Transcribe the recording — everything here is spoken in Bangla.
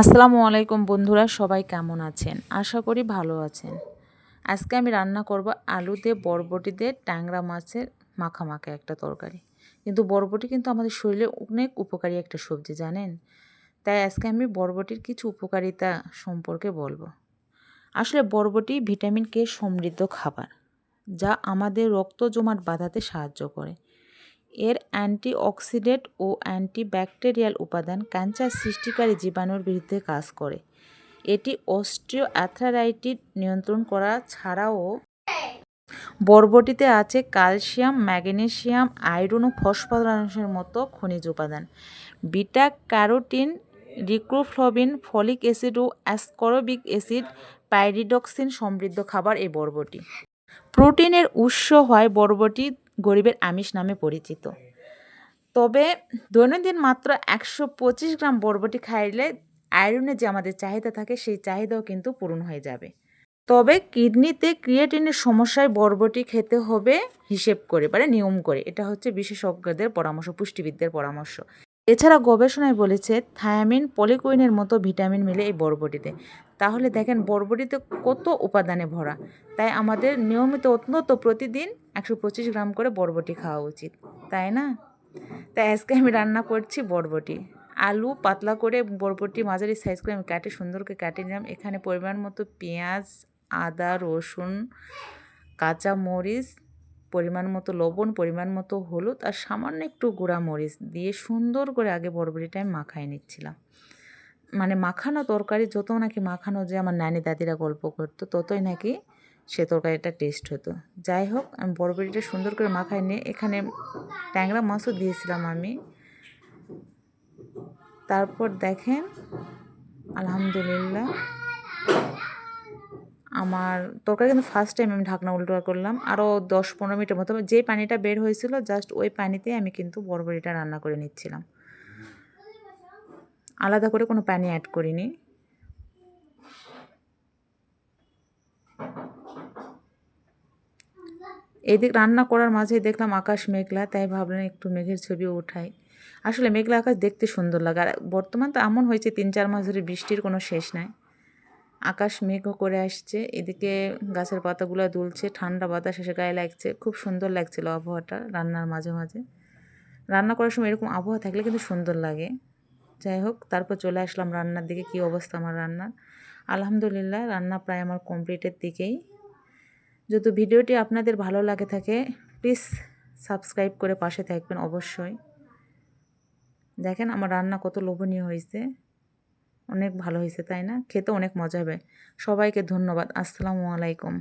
আসসালামু আলাইকুম বন্ধুরা, সবাই কেমন আছেন? আশা করি ভালো আছেন। আজকে আমি রান্না করব আলু দিয়ে বরবটি দিয়ে ট্যাংরা মাছের মাখা মাখা একটা তরকারি। কিন্তু বরবটি কিন্তু আমাদের শরীরে অনেক উপকারী একটা সবজি, জানেন? তাই আজকে আমি বরবটির কিছু উপকারিতা সম্পর্কে বলব। আসলে বরবটি ভিটামিন কে সমৃদ্ধ খাবার, যা আমাদের রক্ত জমাট বাঁধাতে সাহায্য করে। এর অ্যান্টিঅক্সিডেন্ট ও অ্যান্টিব্যাকটেরিয়াল উপাদান ক্যান্সার সৃষ্টিকারী জীবাণুর বিরুদ্ধে কাজ করে। এটি অস্ট্রিও অ্যাথ্রারাইটিস নিয়ন্ত্রণ করা ছাড়াও বরবটিতে আছে ক্যালসিয়াম, ম্যাগনেসিয়াম, আয়রন ও ফসফরাসের মতো খনিজ উপাদান। Beta carotene, riboflavin, folic acid ও অ্যাসকরবিক অ্যাসিড, পাইরিডক্সিন সমৃদ্ধ খাবার এই বরবটি। প্রোটিনের উৎস হয় বরবটি গরিবের আমিষ নামে পরিচিত। তবে দৈনন্দিন মাত্র একশো পঁচিশ গ্রাম বরবটি খাইলে আয়রনের যে আমাদের চাহিদা থাকে, সেই চাহিদাও কিন্তু পূরণ হয়ে যাবে। তবে কিডনিতে ক্রিয়েটিনের সমস্যায় বরবটি খেতে হবে হিসেব করে মানে নিয়ম করে। এটা হচ্ছে বিশেষজ্ঞদের পরামর্শ, পুষ্টিবিদদের পরামর্শ। এছাড়া গবেষণায় বলেছে, থায়ামিন পলিকুইনের মতো ভিটামিন মিলে এই বরবটিতে। তাহলে দেখেন, বরবটিতে কত উপাদানে ভরা। তাই আমাদের নিয়মিত, অত্যন্ত প্রতিদিন একশো পঁচিশ গ্রাম করে বরবটি খাওয়া উচিত, তাই না? তাই আজকে আমি রান্না করছি বরবটি। আলু পাতলা করে বরবটি মাঝারি সাইজ করে আমি কাটে সুন্দর করে কাটে নিলাম। এখানে পরিমাণ মতো পেঁয়াজ, আদা, রসুন, কাঁচা মরিচ, পরিমাণ মতো লবণ, পরিমাণ মতো হলুদ আর সামান্য একটু গুঁড়া মরিচ দিয়ে সুন্দর করে আগে বরবটিটা আমি মাখায় নিচ্ছিলাম। মানে মাখানো তরকারি যত নাকি মাখানো যে আমার নানি দাদিরা গল্প করতো, ততই নাকি সে তরকারিটা টেস্ট হতো। যাই হোক আমি বরবটিটা সুন্দর করে মাখায় নিয়ে এখানে ট্যাংরা মাছও দিয়েছিলাম আমি। তারপর দেখেন, আলহামদুলিল্লাহ, আমার তরকারি কিন্তু ফার্স্ট টাইম আমি ঢাকনা উল্টো করলাম। আরও দশ পনেরো মিনিটের মতো যে পানিটা বের হয়েছিল জাস্ট ওই পানিতে আমি কিন্তু বরবটিটা রান্না করে নিচ্ছিলাম। আলাদা করে কোনো পানি অ্যাড করিনি। এদিক রান্না করার মাঝেই দেখলাম আকাশ মেঘলা, তাই ভাবলাম একটু মেঘের ছবি ওঠাই আসলে মেঘলা আকাশ দেখতে সুন্দর লাগে। আর বর্তমান তো এমন হয়েছে তিন চার মাস ধরে বৃষ্টির কোনো শেষ নাই। আকাশ মেঘও করে আসছে, এদিকে গাছের পাতাগুলো দুলছে, ঠান্ডা বাতাস এসে গায়ে লাগছে। খুব সুন্দর লাগছিল আবহাওয়াটা রান্নার মাঝে মাঝে। রান্না করার সময় এরকম আবহাওয়া থাকলে কিন্তু সুন্দর লাগে। যাই হোক, তারপর চলে আসলাম রান্নার দিকে, কী অবস্থা আমার রান্নার? আলহামদুলিল্লাহ, রান্না প্রায় আমার কমপ্লিটের দিকেই। যদি ভিডিওটি আপনাদের ভালো লাগে থাকে প্লিজ সাবস্ক্রাইব করে পাশে থাকবেন অবশ্যই। দেখেন আমার রান্না কত লোভনীয় হয়েছে। অনেক ভালো হয়েছে, তাই না? খেতে অনেক মজা হবে। সবাইকে ধন্যবাদ। আসসালামু আলাইকুম।